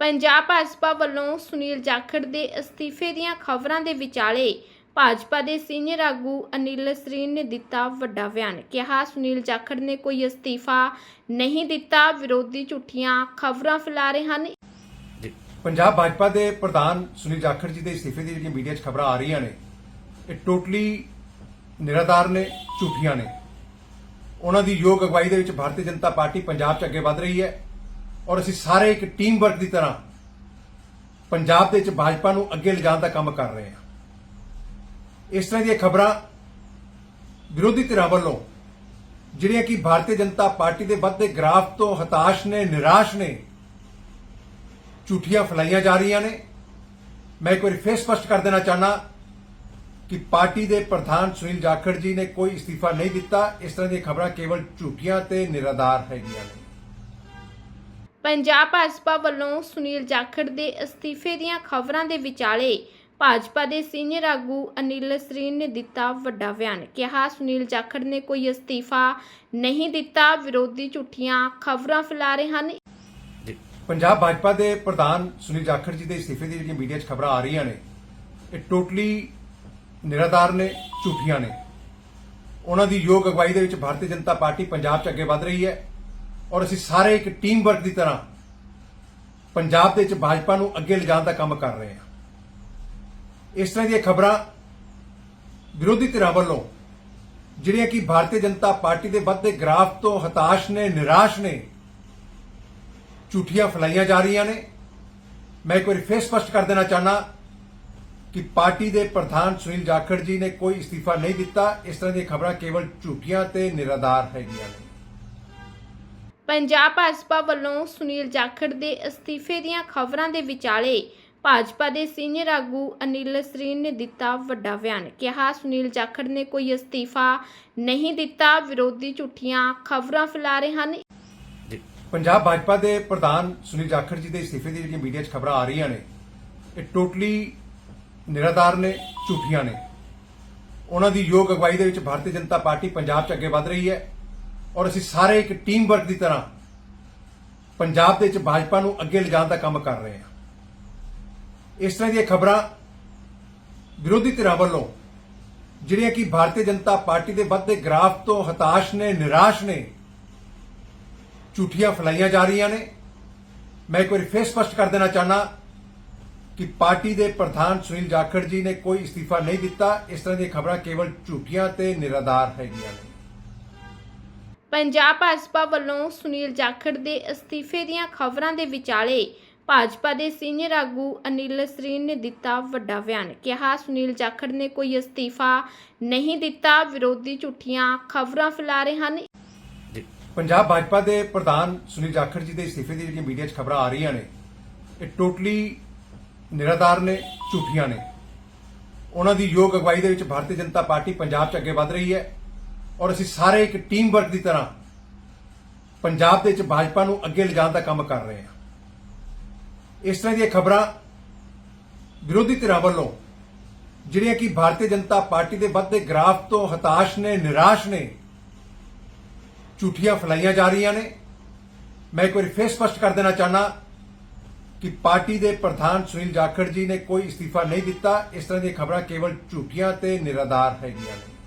ਪੰਜਾਬ ਭਾਜਪਾ ਵੱਲੋਂ ਸੁਨੀਲ ਜਾਖੜ ਦੇ ਅਸਤੀਫੇ ਦੀਆਂ ਖਬਰਾਂ ਦੇ ਵਿਚਾਲੇ ਭਾਜਪਾ ਦੇ ਸੀਨੀਅਰ ਆਗੂ ਅਨਿਲ ਸਰੀਨ ਨੇ ਦਿੱਤਾ ਵੱਡਾ ਬਿਆਨ। ਕਿਹਾ, ਸੁਨੀਲ ਜਾਖੜ ਨੇ ਕੋਈ ਅਸਤੀਫਾ ਨਹੀਂ ਦਿੱਤਾ, ਵਿਰੋਧੀ ਝੂਠੀਆਂ ਖਬਰਾਂ ਫੈਲਾ ਰਹੇ ਹਨ। ਪੰਜਾਬ ਭਾਜਪਾ ਦੇ ਪ੍ਰਧਾਨ ਸੁਨੀਲ ਜਾਖੜ ਜੀ ਦੇ ਅਸਤੀਫੇ ਦੀ ਜਿਹੜੀਆਂ ਮੀਡੀਆ 'ਚ ਖਬਰਾਂ ਆ ਰਹੀਆਂ ਨੇ, ਇਹ ਟੋਟਲੀ ਨਿਰਾਧਾਰ ਨੇ, ਝੂਠੀਆਂ ਨੇ। ਉਹਨਾਂ ਦੀ ਯੋਗ ਅਗਵਾਈ ਦੇ ਵਿੱਚ ਭਾਰਤੀ ਜਨਤਾ ਪਾਰਟੀ ਪੰਜਾਬ 'ਚ ਅੱਗੇ ਵਧ ਰਹੀ ਹੈ। ਔਰ ਅਸੀਂ ਸਾਰੇ ਇੱਕ ਟੀਮ ਵਰਕ ਦੀ ਤਰ੍ਹਾਂ ਪੰਜਾਬ ਦੇ ਵਿੱਚ ਭਾਜਪਾ ਨੂੰ ਅੱਗੇ ਲਿਜਾਣ ਦਾ ਕੰਮ ਕਰ ਰਹੇ ਹਾਂ। ਇਸ ਤਰ੍ਹਾਂ ਦੀਆਂ ਖਬਰਾਂ ਵਿਰੋਧੀ ਧਿਰਾਂ ਵੱਲੋਂ, ਜਿਹੜੀਆਂ ਕਿ ਭਾਰਤੀ ਜਨਤਾ ਪਾਰਟੀ ਦੇ ਵੱਧਦੇ ਗ੍ਰਾਫ ਤੋਂ ਹਤਾਸ਼ ਨੇ, ਨਿਰਾਸ਼ ਨੇ, ਝੂਠੀਆਂ ਫੈਲਾਈਆਂ ਜਾ ਰਹੀਆਂ ਨੇ। ਮੈਂ ਇੱਕ ਵਾਰੀ ਫੇਰ ਸਪਸ਼ਟ ਕਰ ਦੇਣਾ ਚਾਹਨਾ ਕਿ ਪਾਰਟੀ ਦੇ ਪ੍ਰਧਾਨ ਸੁਨੀਲ ਜਾਖੜ ਜੀ ਨੇ ਕੋਈ ਅਸਤੀਫਾ ਨਹੀਂ ਦਿੱਤਾ। ਇਸ ਤਰ੍ਹਾਂ ਦੀਆਂ ਖਬਰਾਂ ਕੇਵਲ ਝੂਠੀਆਂ ਤੇ ਨਿਰਾਧਾਰ ਹੈਗੀਆਂ ਨੇ। ਪੰਜਾਬ ਭਾਜਪਾ ਵੱਲੋਂ ਸੁਨੀਲ ਜਾਖੜ ਦੇ ਅਸਤੀਫੇ ਦੀਆਂ ਖਬਰਾਂ ਦੇ ਵਿਚਾਲੇ ਭਾਜਪਾ ਦੇ ਸੀਨੀਅਰ ਆਗੂ ਅਨਿਲ ਸਰੀਨ ਨੇ ਦਿੱਤਾ ਵੱਡਾ ਬਿਆਨ। ਕਿਹਾ, ਸੁਨੀਲ ਜਾਖੜ ਨੇ ਕੋਈ ਅਸਤੀਫਾ ਨਹੀਂ ਦਿੱਤਾ, ਵਿਰੋਧੀ ਝੂਠੀਆਂ ਖਬਰਾਂ ਫੈਲਾ ਰਹੇ ਹਨ। ਪੰਜਾਬ ਭਾਜਪਾ ਦੇ ਪ੍ਰਧਾਨ ਸੁਨੀਲ ਜਾਖੜ ਜੀ ਦੇ ਅਸਤੀਫੇ ਦੀ ਜਿਹੜੀਆਂ ਮੀਡੀਆ 'ਚ ਖਬਰਾਂ ਆ ਰਹੀਆਂ ਨੇ, ਇਹ ਟੋਟਲੀ ਨਿਰਾਧਾਰ ਨੇ, ਝੂਠੀਆਂ ਨੇ। ਉਹਨਾਂ ਦੀ ਯੋਗ ਅਗਵਾਈ ਦੇ ਵਿੱਚ ਭਾਰਤੀ ਜਨਤਾ ਪਾਰਟੀ ਪੰਜਾਬ 'ਚ ਅੱਗੇ ਵਧ ਰਹੀ ਹੈ। ਔਰ ਅਸੀਂ ਸਾਰੇ ਇੱਕ ਟੀਮ ਵਰਕ ਦੀ ਤਰ੍ਹਾਂ ਪੰਜਾਬ ਦੇ ਵਿੱਚ ਭਾਜਪਾ ਨੂੰ ਅੱਗੇ ਲਿਜਾਣ ਦਾ ਕੰਮ ਕਰ ਰਹੇ ਹਾਂ। ਇਸ ਤਰ੍ਹਾਂ ਦੀਆਂ ਖਬਰਾਂ ਵਿਰੋਧੀ ਧਿਰਾਂ ਵੱਲੋਂ, ਜਿਹੜੀਆਂ ਕਿ ਭਾਰਤੀ ਜਨਤਾ ਪਾਰਟੀ ਦੇ ਵੱਧਦੇ ਗ੍ਰਾਫ ਤੋਂ ਹਤਾਸ਼ ਨੇ, ਨਿਰਾਸ਼ ਨੇ, ਝੂਠੀਆਂ ਫੈਲਾਈਆਂ ਜਾ ਰਹੀਆਂ ਨੇ। ਮੈਂ ਇੱਕ ਵਾਰੀ ਫੇਰ ਸਪਸ਼ਟ ਕਰ ਦੇਣਾ ਚਾਹਨਾ ਕਿ ਪਾਰਟੀ ਦੇ ਪ੍ਰਧਾਨ ਸੁਨੀਲ ਜਾਖੜ ਜੀ ਨੇ ਕੋਈ ਅਸਤੀਫਾ ਨਹੀਂ ਦਿੱਤਾ। ਇਸ ਤਰ੍ਹਾਂ ਦੀਆਂ ਖਬਰਾਂ ਕੇਵਲ ਝੂਠੀਆਂ ਤੇ ਨਿਰਾਧਾਰ ਹੈਗੀਆਂ ਨੇ। ਪੰਜਾਬ ਭਾਜਪਾ ਵੱਲੋਂ ਸੁਨੀਲ ਜਾਖੜ ਦੇ ਅਸਤੀਫੇ ਦੀਆਂ ਖਬਰਾਂ ਦੇ ਵਿਚਾਲੇ ਭਾਜਪਾ ਦੇ ਸੀਨੀਅਰ ਆਗੂ ਅਨਿਲ ਸਰੀਨ ਨੇ ਦਿੱਤਾ ਵੱਡਾ ਬਿਆਨ। ਕਿਹਾ, ਸੁਨੀਲ ਜਾਖੜ ਨੇ ਕੋਈ ਅਸਤੀਫਾ ਨਹੀਂ ਦਿੱਤਾ, ਵਿਰੋਧੀ ਝੂਠੀਆਂ ਖਬਰਾਂ ਫੈਲਾ ਰਹੇ ਹਨ। ਪੰਜਾਬ ਭਾਜਪਾ ਦੇ ਪ੍ਰਧਾਨ ਸੁਨੀਲ ਜਾਖੜ ਜੀ ਦੇ ਅਸਤੀਫੇ ਦੀ ਜਿਹੜੀਆਂ ਮੀਡੀਆ 'ਚ ਖਬਰਾਂ ਆ ਰਹੀਆਂ ਨੇ, ਇਹ ਟੋਟਲੀ ਨਿਰਾਧਾਰ ਨੇ, ਝੂਠੀਆਂ ਨੇ। ਉਹਨਾਂ ਦੀ ਯੋਗ ਅਗਵਾਈ ਦੇ ਵਿੱਚ ਭਾਰਤੀ ਜਨਤਾ ਪਾਰਟੀ ਪੰਜਾਬ 'ਚ ਅੱਗੇ ਵਧ ਰਹੀ ਹੈ। ਔਰ ਅਸੀਂ ਸਾਰੇ ਇੱਕ ਟੀਮ ਵਰਕ ਦੀ ਤਰ੍ਹਾਂ ਪੰਜਾਬ ਦੇ ਵਿੱਚ ਭਾਜਪਾ ਨੂੰ ਅੱਗੇ ਲਿਜਾਣ ਦਾ ਕੰਮ ਕਰ ਰਹੇ ਹਾਂ। ਇਸ ਤਰ੍ਹਾਂ ਦੀਆਂ ਖਬਰਾਂ ਵਿਰੋਧੀ ਧਿਰਾਂ ਵੱਲੋਂ, ਜਿਹੜੀਆਂ ਕਿ ਭਾਰਤੀ ਜਨਤਾ ਪਾਰਟੀ ਦੇ ਵੱਧਦੇ ਗ੍ਰਾਫ ਤੋਂ ਹਤਾਸ਼ ਨੇ, ਨਿਰਾਸ਼ ਨੇ, ਝੂਠੀਆਂ ਫੈਲਾਈਆਂ ਜਾ ਰਹੀਆਂ ਨੇ। ਮੈਂ ਇੱਕ ਵਾਰੀ ਫੇਰ ਸਪਸ਼ਟ ਕਰ ਦੇਣਾ ਚਾਹਨਾ ਕਿ ਪਾਰਟੀ ਦੇ ਪ੍ਰਧਾਨ ਸੁਨੀਲ ਜਾਖੜ ਜੀ ਨੇ ਕੋਈ ਅਸਤੀਫਾ ਨਹੀਂ ਦਿੱਤਾ। ਇਸ ਤਰ੍ਹਾਂ ਦੀਆਂ ਖਬਰਾਂ ਕੇਵਲ ਝੂਠੀਆਂ ਤੇ ਨਿਰਾਧਾਰ ਹੈਗੀਆਂ ਨੇ। ਪੰਜਾਬ ਭਾਜਪਾ ਵੱਲੋਂ ਸੁਨੀਲ ਜਾਖੜ ਦੇ ਅਸਤੀਫੇ ਦੀਆਂ ਖਬਰਾਂ ਦੇ ਵਿਚਾਲੇ ਭਾਜਪਾ ਦੇ ਸੀਨੀਅਰ ਆਗੂ ਅਨਿਲ ਸਰੀਨ ਨੇ ਦਿੱਤਾ ਵੱਡਾ ਬਿਆਨ। ਕਿਹਾ, ਸੁਨੀਲ ਜਾਖੜ ਨੇ ਕੋਈ ਅਸਤੀਫਾ ਨਹੀਂ ਦਿੱਤਾ, ਵਿਰੋਧੀ ਝੂਠੀਆਂ ਖਬਰਾਂ ਫੈਲਾ ਰਹੇ ਹਨ। ਪੰਜਾਬ ਭਾਜਪਾ ਦੇ ਪ੍ਰਧਾਨ ਸੁਨੀਲ ਜਾਖੜ ਜੀ ਦੇ ਅਸਤੀਫੇ ਦੀ ਜਿਹੜੀਆਂ ਮੀਡੀਆ 'ਚ ਖਬਰਾਂ ਆ ਰਹੀਆਂ ਨੇ, ਇਹ ਟੋਟਲੀ ਨਿਰਾਧਾਰ ਨੇ, ਝੂਠੀਆਂ ਨੇ। ਉਹਨਾਂ ਦੀ ਯੋਗ ਅਗਵਾਈ ਦੇ ਵਿੱਚ ਭਾਰਤੀ ਜਨਤਾ ਪਾਰਟੀ ਪੰਜਾਬ 'ਚ ਅੱਗੇ ਵਧ ਰਹੀ ਹੈ। ਔਰ ਅਸੀਂ ਸਾਰੇ ਇੱਕ ਟੀਮ ਵਰਕ ਦੀ ਤਰ੍ਹਾਂ ਪੰਜਾਬ ਦੇ ਵਿੱਚ ਭਾਜਪਾ ਨੂੰ ਅੱਗੇ ਲਿਜਾਣ ਦਾ ਕੰਮ ਕਰ ਰਹੇ ਹਾਂ। ਇਸ ਤਰ੍ਹਾਂ ਦੀਆਂ ਖਬਰਾਂ ਵਿਰੋਧੀ ਧਿਰਾਂ ਵੱਲੋਂ, ਜਿਹੜੀਆਂ ਕਿ ਭਾਰਤੀ ਜਨਤਾ ਪਾਰਟੀ ਦੇ ਵੱਧਦੇ ਗ੍ਰਾਫ ਤੋਂ ਹਤਾਸ਼ ਨੇ, ਨਿਰਾਸ਼ ਨੇ, ਝੂਠੀਆਂ ਫੈਲਾਈਆਂ ਜਾ ਰਹੀਆਂ ਨੇ। ਮੈਂ ਇੱਕ ਵਾਰੀ ਫੇਰ ਸਪਸ਼ਟ ਕਰ ਦੇਣਾ ਚਾਹਨਾ ਕਿ ਪਾਰਟੀ ਦੇ ਪ੍ਰਧਾਨ ਸੁਨੀਲ ਜਾਖੜ ਜੀ ਨੇ ਕੋਈ ਅਸਤੀਫਾ ਨਹੀਂ ਦਿੱਤਾ। ਇਸ ਤਰ੍ਹਾਂ ਦੀਆਂ ਖਬਰਾਂ ਕੇਵਲ ਝੂਠੀਆਂ ਤੇ ਨਿਰਾਧਾਰ ਹੈਗੀਆਂ ਨੇ।